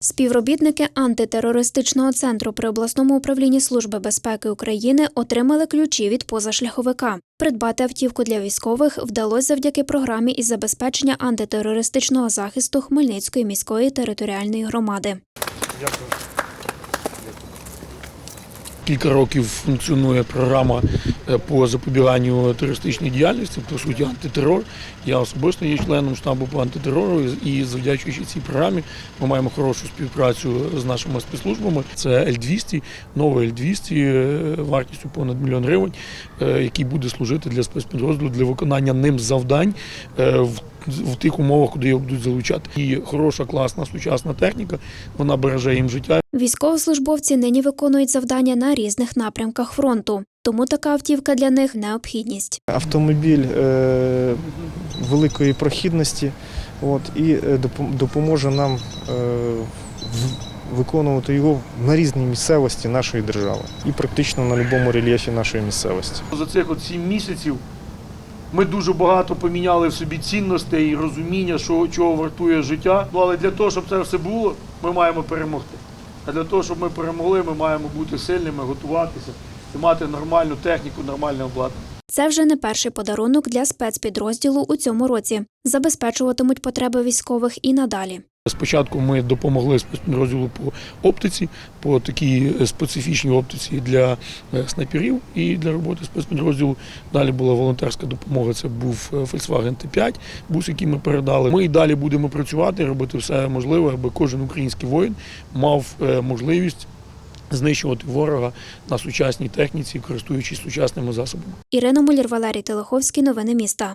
Співробітники антитерористичного центру при обласному управлінні Служби безпеки України отримали ключі від позашляховика. Придбати автівку для військових вдалося завдяки програмі із забезпечення антитерористичного захисту Хмельницької міської територіальної громади. Кілька років функціонує програма е, по запобіганню терористичній діяльності, по суті, антитерор. Я особисто є членом штабу по антитерору і завдячуючи цій програмі, ми маємо хорошу співпрацю з нашими спецслужбами. Це Л-200, новий Л-200 е, вартістю понад мільйон гривень, е, який буде служити для спецпідрозділу для виконання ним завдань е, в в тих умовах, куди його будуть залучати. І хороша, класна, сучасна техніка, вона береже їм життя. Військовослужбовці нині виконують завдання на різних напрямках фронту, тому така автівка для них необхідність. Автомобіль е, великої прохідності от, і е, допоможе нам е, виконувати його на різній місцевості нашої держави і практично на будь-якому рельєфі нашої місцевості. За цих от сім місяців ми дуже багато поміняли в собі цінностей і розуміння, що чого вартує життя. Ну, але для того, щоб це все було, ми маємо перемогти. А для того, щоб ми перемогли, ми маємо бути сильними, готуватися і мати нормальну техніку, нормальне обладнання. Це вже не перший подарунок для спецпідрозділу у цьому році. Забезпечуватимуть потреби військових і надалі. Спочатку ми допомогли спецпідрозділу по оптиці, по такій е, специфічній оптиці для е, снайперів і для роботи спецпідрозділу. Далі була волонтерська допомога. Це був е, Volkswagen T5, бус, який ми передали. Ми і далі будемо працювати, робити все можливе, аби кожен український воїн мав можливість знищувати ворога на сучасній техніці, користуючись сучасними засобами. Ірина Мулір, Валерій Телеховський. Новини міста.